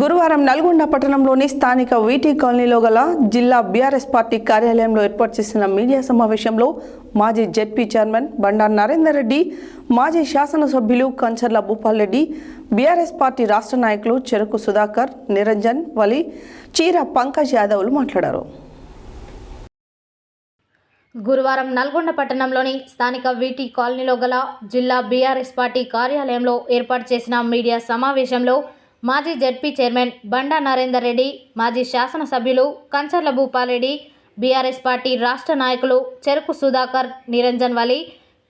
గురువారం నల్గొండ పట్టణంలోని స్థానిక వీటీ కాలనీలో గల జిల్లా బీఆర్ఎస్ పార్టీ కార్యాలయంలో ఏర్పాటు చేసిన మీడియా సమావేశంలో మాజీ జెడ్పీ చైర్మన్ బండారు నరేందర్ రెడ్డి మాజీ శాసనసభ్యులు కంచర్ల భూపాల్ రెడ్డి బీఆర్ఎస్ పార్టీ రాష్ట్ర నాయకులు చెరుకు సుధాకర్ నిరంజన్ వలి చీర పంకజ్ యాదవ్లు మాట్లాడారు. గురువారం నల్గొండ పట్టణంలోని స్థానిక వీటీ కాలనీలో గల జిల్లా బీఆర్ఎస్ పార్టీ కార్యాలయంలో ఏర్పాటు చేసిన మీడియా సమావేశంలో మాజీ జడ్పీ చైర్మన్ బండా నరేందర్ రెడ్డి మాజీ శాసనసభ్యులు కంచర్ల భూపాలరెడ్డి బీఆర్ఎస్ పార్టీ రాష్ట్ర నాయకులు చెరుకు సుధాకర్ నిరంజన్ వలి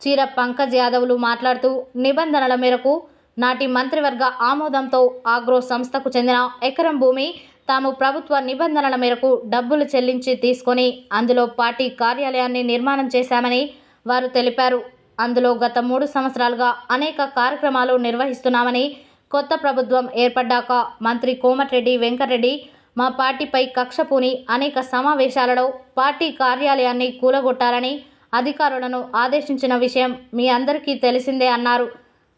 చీర పంకజ్ యాదవ్లు మాట్లాడుతూ నిబంధనల మేరకు నాటి మంత్రివర్గ ఆమోదంతో ఆగ్రో సంస్థకు చెందిన ఎకరం భూమి తాము ప్రభుత్వ నిబంధనల మేరకు డబ్బులు చెల్లించి తీసుకొని అందులో పార్టీ కార్యాలయాన్ని నిర్మాణం చేశామని వారు తెలిపారు. అందులో గత మూడు సంవత్సరాలుగా అనేక కార్యక్రమాలు నిర్వహిస్తున్నామని కొత్త ప్రభుత్వం ఏర్పడ్డాక మంత్రి కోమటిరెడ్డి వెంకటరెడ్డి మా పార్టీపై కక్ష పూని అనేక సమావేశాలలో పార్టీ కార్యాలయాన్ని కూలగొట్టాలని అధికారులను ఆదేశించిన విషయం మీ అందరికీ తెలిసిందే అన్నారు.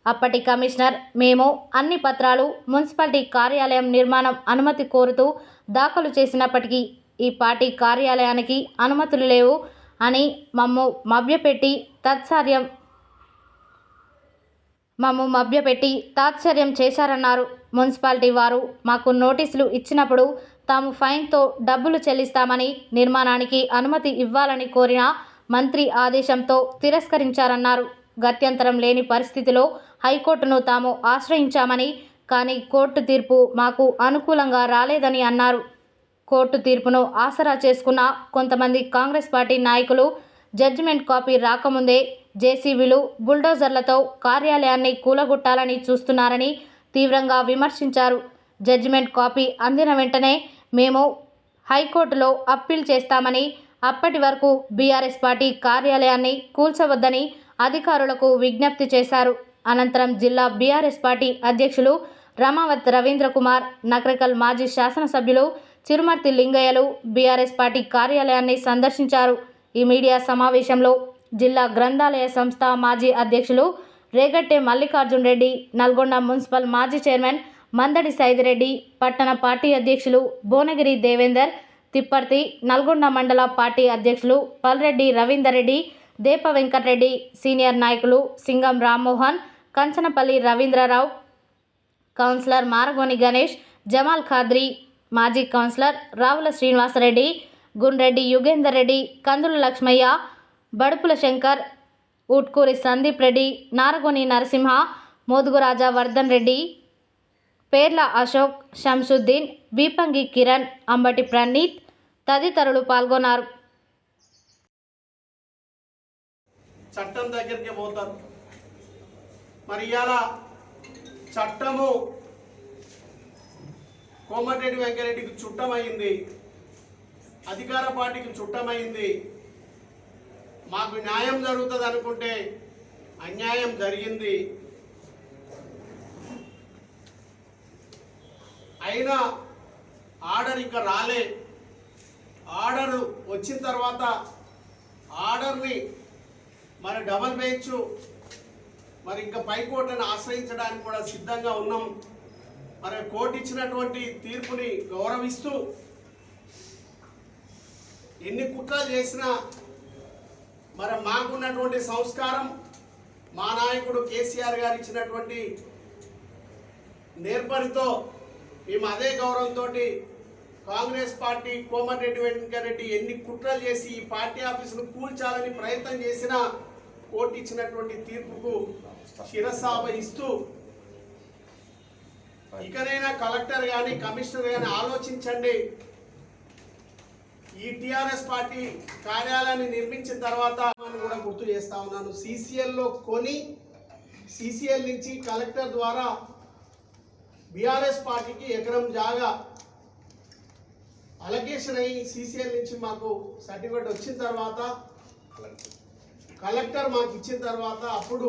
అప్పటి కమిషనర్ మేము అన్ని పత్రాలు మున్సిపాలిటీ కార్యాలయం నిర్మాణం అనుమతి కోరుతూ దాఖలు చేసినప్పటికీ ఈ పార్టీ కార్యాలయానికి అనుమతులు లేవు అని మమ్ము మభ్యపెట్టి తత్సార్యం మమ్ము మభ్యపెట్టి తాత్సర్యం చేశారన్నారు. మున్సిపాలిటీ వారు మాకు నోటీసులు ఇచ్చినప్పుడు తాము ఫైన్తో డబ్బులు చెల్లిస్తామని నిర్మాణానికి అనుమతి ఇవ్వాలని కోరిన మంత్రి ఆదేశంతో తిరస్కరించారన్నారు. గత్యంతరం లేని పరిస్థితిలో హైకోర్టును తాము ఆశ్రయించామని కానీ కోర్టు తీర్పు మాకు అనుకూలంగా రాలేదని అన్నారు. కోర్టు తీర్పును ఆసరా చేసుకున్న కొంతమంది కాంగ్రెస్ పార్టీ నాయకులు జడ్జిమెంట్ కాపీ రాకముందే జేసీబీలు బుల్డోజర్లతో కార్యాలయాన్ని కూలగొట్టాలని చూస్తున్నారని తీవ్రంగా విమర్శించారు. జడ్జిమెంట్ కాపీ అందిన వెంటనే మేము హైకోర్టులో అప్పీల్ చేస్తామని అప్పటి వరకు బీఆర్ఎస్ పార్టీ కార్యాలయాన్ని కూల్చవద్దని అధికారులకు విజ్ఞప్తి చేశారు. అనంతరం జిల్లా బీఆర్ఎస్ పార్టీ అధ్యక్షులు రమావత్ రవీంద్ర కుమార్ నకరికల్ మాజీ శాసనసభ్యులు చిరుమర్తి లింగయ్యలు బీఆర్ఎస్ పార్టీ కార్యాలయాన్ని సందర్శించారు. ఈ మీడియా సమావేశంలో జిల్లా గ్రంథాలయ సంస్థ మాజీ అధ్యక్షులు రేగట్టె మల్లికార్జున్ రెడ్డి నల్గొండ మున్సిపల్ మాజీ చైర్మన్ మందడి సైదిరెడ్డి పట్టణ పార్టీ అధ్యక్షులు భువనగిరి దేవేందర్ తిప్పర్తి నల్గొండ మండల పార్టీ అధ్యక్షులు పల్రెడ్డి రవీందర్ రెడ్డి దేప వెంకటరెడ్డి సీనియర్ నాయకులు సింగం రామ్మోహన్ కంచనపల్లి రవీంద్రరావు కౌన్సిలర్ మారగోని గణేష్ జమాల్ ఖాద్రి మాజీ కౌన్సిలర్ రావుల శ్రీనివాసరెడ్డి గుండ్రెడ్డి యుగేందర్ రెడ్డి కందుల లక్ష్మయ్య బడుపుల శంకర్ ఊట్కూరి సందీప్ రెడ్డి నారగొని నరసింహ మోదుగురాజా వర్ధన్ రెడ్డి పేర్ల అశోక్ షంసుద్దీన్ బీపంగి కిరణ్ అంబటి ప్రణీత్ తదితరులు పాల్గొన్నారు. చట్టం దగ్గరికి పోతారు. మరి ఇవాళ చట్టము కోమటిరెడ్డి వెంకరెడ్డికి చుట్టమైంది. అధికార పార్టీకి చుట్టమైంది. మాకు న్యాయం జరుగుతుంది అనుకుంటే అన్యాయం జరిగింది. అయినా ఆర్డర్ ఇంకా రాలే. ఆర్డర్ వచ్చిన తర్వాత ఆర్డర్ని మరి డబల్ బెంచ్ మరి ఇంకా పైకోర్టులను ఆశ్రయించడానికి కూడా సిద్ధంగా ఉన్నాం. మరి కోర్టు ఇచ్చినటువంటి తీర్పుని గౌరవిస్తూ ఎన్ని కుట్రలు చేసినా మరి మాకున్నటువంటి సంస్కారం మా నాయకుడు కేసీఆర్ గారు ఇచ్చినటువంటి నేర్పరితో మేము అదే గౌరవంతో కాంగ్రెస్ పార్టీ కోమటిరెడ్డి వెంకరెడ్డి ఎన్ని కుట్రలు చేసి ఈ పార్టీ ఆఫీసును కూల్చాలని ప్రయత్నం చేసిన కోర్టు ఇచ్చినటువంటి తీర్పుకు శిరసావ ఇస్తూ ఇకనైనా కలెక్టర్ కానీ కమిషనర్ కానీ ఆలోచించండి. ఈ టిఆర్ఎస్ పార్టీ కార్యాలయాన్ని నిర్మించిన తర్వాత కూడా గుర్తు చేస్తా ఉన్నాను. సిసిఎల్లో కొని సిసిఎల్ నుంచి కలెక్టర్ ద్వారా బీఆర్ఎస్ పార్టీకి ఎకరం జాగా అలొకేషన్ అయ్యి సిసిఎల్ నుంచి మాకు సర్టిఫికేట్ వచ్చిన తర్వాత కలెక్టర్ మాకు ఇచ్చిన తర్వాత అప్పుడు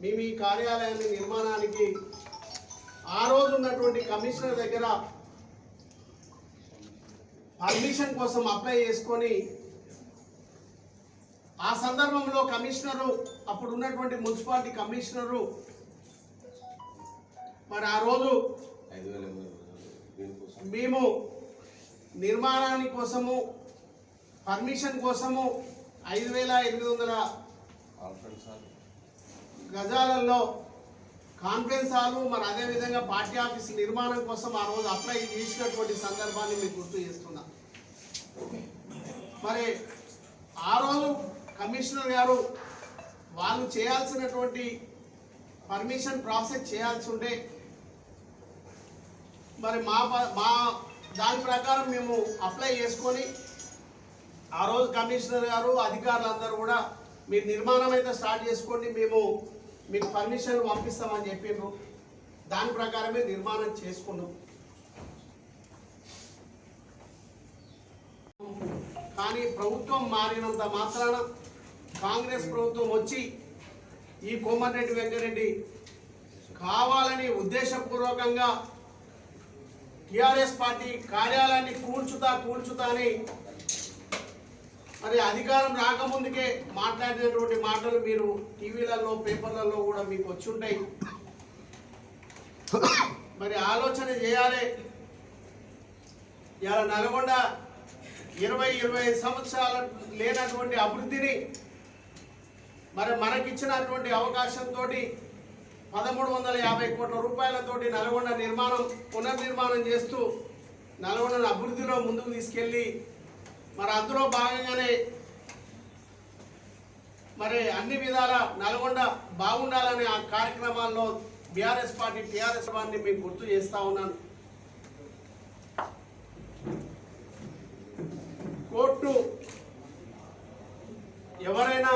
మేము ఈ కార్యాలయాన్ని నిర్మాణానికి ఆ రోజు ఉన్నటువంటి కమిషనర్ దగ్గర పర్మిషన్ కోసం అప్లై చేసుకొని ఆ సందర్భంలో కమిషనరు అప్పుడు ఉన్నటువంటి మున్సిపాలిటీ కమిషనరు మరి ఆ రోజు మేము నిర్మాణాని కోసము పర్మిషన్ కోసము ఐదు వేల ఎనిమిది వందల గజాలలో కాన్ఫరెన్స్ హాలు మరి అదేవిధంగా పార్టీ ఆఫీస్ నిర్మాణం కోసం ఆ రోజు అప్లై చేసినటువంటి సందర్భాన్ని మీకు గుర్తు చేస్తున్నా. మరి ఆ రోజు కమిషనర్ గారు వాళ్ళు చేయాల్సినటువంటి పర్మిషన్ ప్రాసెస్ చేయాల్సి ఉంటే మరి మా ప- మా దాని ప్రకారం మేము అప్లై చేసుకొని ఆ రోజు కమిషనర్ గారు అధికారులందరూ కూడా మీరు నిర్మాణం అయితే స్టార్ట్ చేసుకోండి మేము మీకు పర్మిషన్ పంపిస్తామని చెప్పిండ్రు. దాని ప్రకారమే నిర్మాణం చేసుకున్నాం. కానీ ప్రభుత్వం మారినంత మాత్రాన కాంగ్రెస్ ప్రభుత్వం వచ్చి ఈ కోమటిరెడ్డి వెంకరెడ్డి కావాలని ఉద్దేశపూర్వకంగా టిఆర్ఎస్ పార్టీ కార్యాలయాన్ని కూల్చుతా కూల్చుతా అని మరి అధికారం రాకముందుకే మాట్లాడినటువంటి మాటలు మీరు టీవీలలో పేపర్లలో కూడా మీకు వచ్చి ఉంటాయి మరి ఆలోచన చేయాలి. ఇలా నల్గొండ ఇరవై ఇరవై సంవత్సరాల లేనటువంటి అభివృద్ధిని మరి మనకిచ్చినటువంటి అవకాశంతో పదమూడు వందల యాభై కోట్ల రూపాయలతోటి నల్గొండ నిర్మాణం పునర్నిర్మాణం చేస్తూ నల్గొండను అభివృద్ధిలో ముందుకు తీసుకెళ్ళి మరి అందులో భాగంగానే మరి అన్ని విధాల నల్గొండ బాగుండాలనే ఆ కార్యక్రమాల్లో బీఆర్ఎస్ పార్టీ టీఆర్ఎస్ పార్టీని మీకు గుర్తు చేస్తా ఉన్నాను. కోర్టు ఎవరైనా